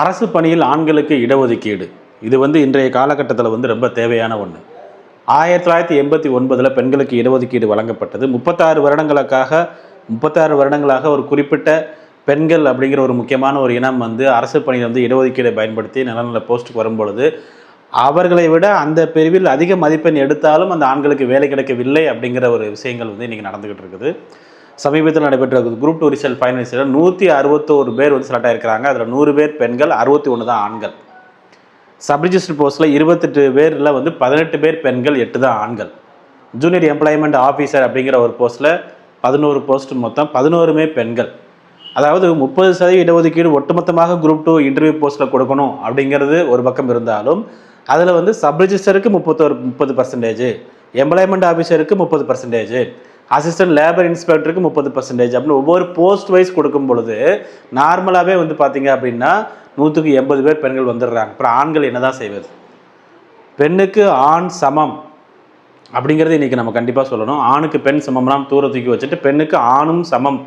அரசு பணியில் ஆண்களுக்கு இடஒதுக்கீடு. இது வந்து இன்றைய காலகட்டத்தில் வந்து ரொம்ப தேவையான ஒன்று ஆயிரத்தி தொள்ளாயிரத்தி எண்பத்தி ஒன்பதில் பெண்களுக்கு இடஒதுக்கீடு வழங்கப்பட்டது. முப்பத்தாறு வருடங்களுக்காக முப்பத்தாறு வருடங்களாக ஒரு குறிப்பிட்ட பெண்கள் அப்படிங்கிற ஒரு முக்கியமான ஒரு இனம் வந்து அரசு பணியில் வந்து இடஒதுக்கீடை பயன்படுத்தி நல்ல நல்ல போஸ்ட்டுக்கு வரும்பொழுது அவர்களை விட அந்த பிரிவில் அதிக மதிப்பெண் எடுத்தாலும் அந்த ஆண்களுக்கு வேலை கிடைக்கவில்லை அப்படிங்கிற ஒரு விஷயங்கள் வந்து இன்றைக்கி நடந்துக்கிட்டு இருக்குது. சமீபத்தில் நடைபெற்ற குரூப் டூ ரிசல்ட் ஃபைனல்ஸில் நூற்றி அறுபத்தோரு பேர் வந்து செலக்ட் ஆகிருக்கிறாங்க அதில் நூறு பேர் பெண்கள் அறுபத்தி ஒன்று தான் ஆண்கள். சப்ரிஜிஸ்டர் போஸ்ட்டில் இருபத்தெட்டு பேரில் வந்து பதினெட்டு பேர் பெண்கள் எட்டு தான் ஆண்கள். ஜூனியர் எம்ப்ளாய்மெண்ட் ஆஃபீஸர் அப்படிங்கிற ஒரு போஸ்ட்டில் பதினோரு போஸ்ட் மொத்தம் பதினோருமே பெண்கள். அதாவது முப்பது சதவீத இடஒதுக்கீடு ஒட்டுமொத்தமாக குரூப் டூ இன்டர்வியூ போஸ்ட்டில் கொடுக்கணும் அப்படிங்கிறது ஒரு பக்கம் இருந்தாலும் அதில் வந்து சப்ரிஜிஸ்டருக்கு முப்பத்தோரு முப்பது பர்சன்டேஜ் எம்ப்ளாய்மெண்ட் ஆஃபீஸருக்கு முப்பது பர்சன்டேஜ் அசிஸ்டன்ட் லேபர் இன்ஸ்பெக்டருக்கு முப்பது பர்சன்டேஜ் அப்படின்னு ஒவ்வொரு போஸ்ட் வைஸ் கொடுக்கும் பொழுது நார்மலாகவே வந்து பார்த்தீங்க அப்படின்னா நூற்றுக்கு எண்பது பேர் பெண்கள் வந்துடுறாங்க. அப்புறம் ஆண்கள் என்னதான் செய்வது? பெண்ணுக்கு ஆண் சமம் அப்படிங்கிறது இன்றைக்கி நம்ம கண்டிப்பாக சொல்லணும். ஆணுக்கு பெண் சமம்லாம் தூர தூக்கி வச்சுட்டு பெண்ணுக்கு ஆணும் சமம்.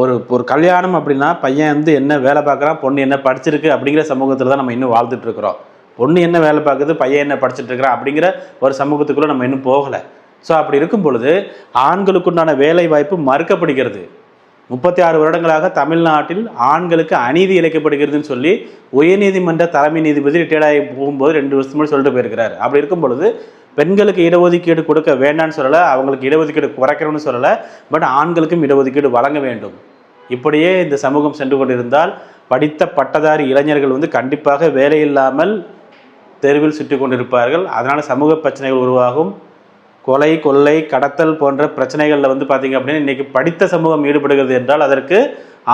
ஒரு ஒரு கல்யாணம் அப்படின்னா பையன் வந்து என்ன வேலை பார்க்குறான் பொண்ணு என்ன படிச்சிருக்கு அப்படிங்கிற சமூகத்தில் தான் நம்ம இன்னும் வாழ்ந்துட்டு இருக்கிறோம். பொண்ணு என்ன வேலை பார்க்குது பையன் என்ன படிச்சுட்டு இருக்கிறான் அப்படிங்கிற ஒரு சமூகத்துக்குள்ளே நம்ம இன்னும் போகலை. ஸோ அப்படி இருக்கும் பொழுது ஆண்களுக்குண்டான வேலை வாய்ப்பு மறுக்கப்படுகிறது. முப்பத்தி ஆறு வருடங்களாக தமிழ்நாட்டில் ஆண்களுக்கு அநீதி இழைக்கப்படுகிறதுன்னு சொல்லி உயர்நீதிமன்ற தலைமை நீதிபதி ரிட்டையர்ட் ஆகி போகும்போது ரெண்டு வருஷம் சொல்லிட்டு போயிருக்கிறார். அப்படி இருக்கும் பொழுது பெண்களுக்கு இடஒதுக்கீடு கொடுக்க வேண்டாம்னு சொல்லலை அவங்களுக்கு இடஒதுக்கீடு குறைக்கணும்னு சொல்லலை பட் ஆண்களுக்கும் இடஒதுக்கீடு வழங்க வேண்டும். இப்படியே இந்த சமூகம் சென்று கொண்டிருந்தால் படித்த பட்டதாரி இளைஞர்கள் வந்து கண்டிப்பாக வேலையில்லாமல் தெருவில் சுற்றி கொண்டிருப்பார்கள். அதனால் சமூக பிரச்சனைகள் உருவாகும். கொலை கொள்ளை கடத்தல் போன்ற பிரச்சனைகளில் வந்து பார்த்திங்க அப்படின்னா இன்றைக்கி படித்த சமூகம் ஈடுபடுகிறது என்றால் அதற்கு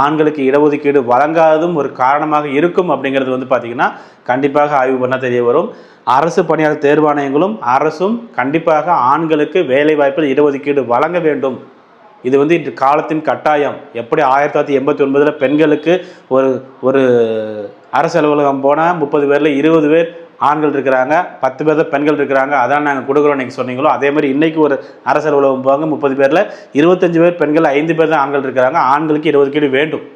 ஆண்களுக்கு இடஒதுக்கீடு வழங்காததும் ஒரு காரணமாக இருக்கும் அப்படிங்கிறது வந்து பார்த்திங்கன்னா கண்டிப்பாக ஆய்வு பண்ணால் தெரிய வரும். அரசு பணியாளர் தேர்வாணையங்களும் அரசும் கண்டிப்பாக ஆண்களுக்கு வேலை வாய்ப்பில் இடஒதுக்கீடு வழங்க வேண்டும். இது வந்து இன்று காலத்தின் கட்டாயம். எப்படி ஆயிரத்தி தொள்ளாயிரத்தி எண்பத்தி ஒன்பதில் பெண்களுக்கு ஒரு ஒரு அரசு அலுவலகம் போனால் முப்பது பேரில் இருபது பேர் ஆண்கள் இருக்கிறாங்க பத்து பேர் பெண்கள் இருக்கிறாங்க அதான் நாங்கள் கொடுக்குறோம் நீங்கள் சொன்னீங்களோ அதே மாதிரி இன்றைக்கி ஒரு அரசு அலுவலகம் போவாங்க முப்பது பேரில் இருபத்தஞ்சு பேர் பெண்கள் ஐந்து பேர் தான் ஆண்கள் இருக்கிறாங்க ஆண்களுக்கு இடஒதுக்கீடு வேண்டும்.